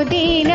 চিরদিন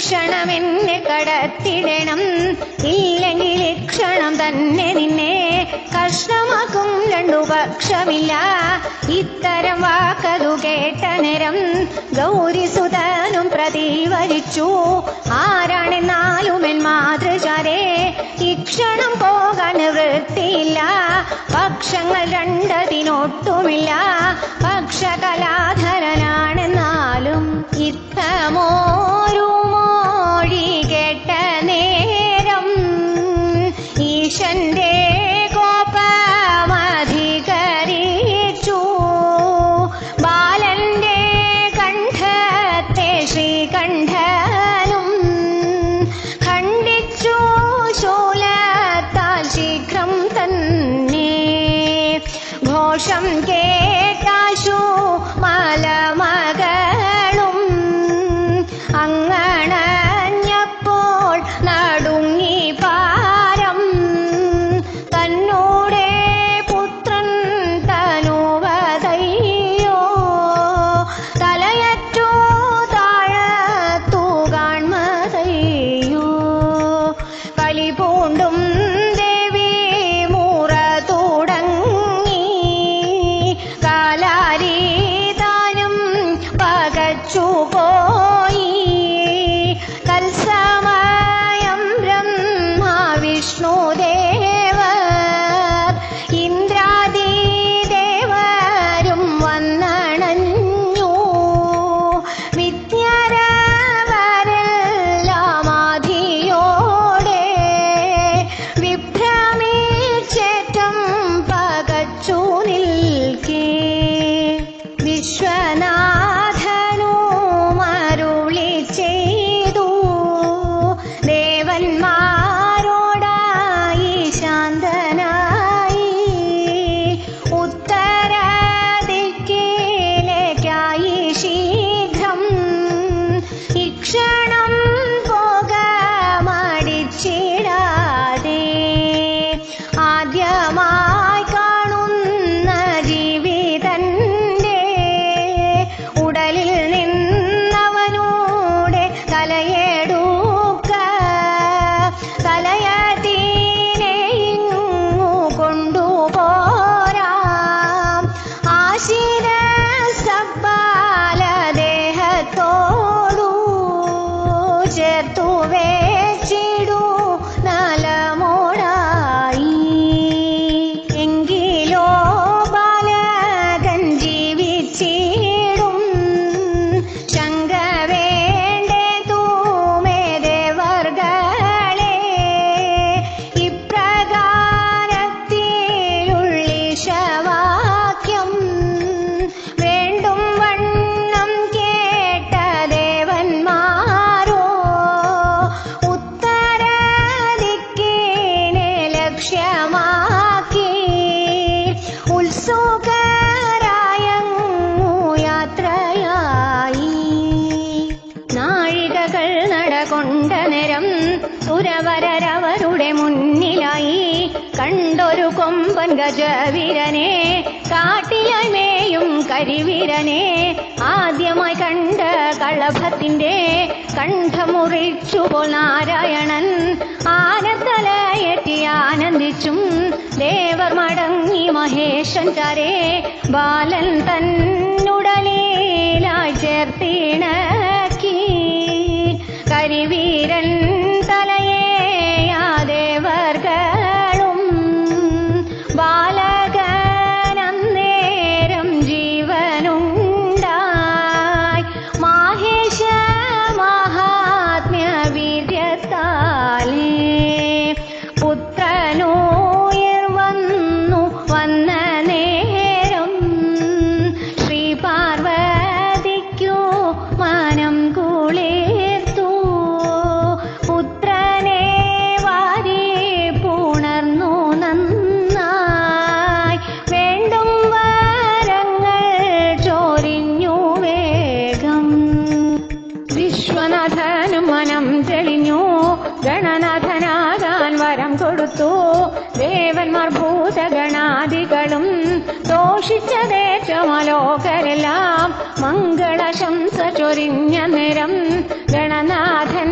ക്ഷണമെന്നെ കടത്തിടണം. ഇല്ലെങ്കിൽ ക്ഷണം തന്നെ നിന്നെ കഷ്ണമാക്കും. രണ്ടു പക്ഷമില്ല. ഇത്തരം വാക്കതു കേട്ട നേരം ഗൗരിസുതനും പ്രതിവലിച്ചു. ആരാണെന്നാലും എൻ മാതൃചാരേ ഇക്ഷണം പോകാൻ വൃത്തിയില്ല. പക്ഷങ്ങൾ രണ്ടതിനൊട്ടുമില്ല. പക്ഷകലാധരനാണെന്നാലും ഇത്തമോ ङ्गेताशु माला माता മുഴുവൻ ഗജവീരനെ കാട്ടിലായി മേയും കരിവീരനെ. ആദ്യമായി കണ്ട കളഭത്തിന്റെ കണ്ഠമുറിച്ചുപോൽ നാരായണൻ ആനത്തലയെത്തി ആനന്ദിച്ചും ദേവർ മടങ്ങി മഹേശൻ ചാരേ ബാലൻ തന്നുടലേലാ ചേർത്തിണക്കി. കരിവീരൻ മനം കുളിർത്തു. പുത്രനെ വാരി പുണർന്നു നന്നായി. വേണ്ടും വരങ്ങൾ ചോരിഞ്ഞു വേഗം. വിശ്വനാഥനും മനം തെളിഞ്ഞു. ഗണനാഥനാകാൻ വരം കൊടുത്തു. ദേവന്മാർ ഭൂതഗണാദികളും ദോഷിച്ചതേറ്റമലോകരെല്ലാം മംഗളശംസ ചൊരിഞ്ഞ നിരം ഗണനാഥൻ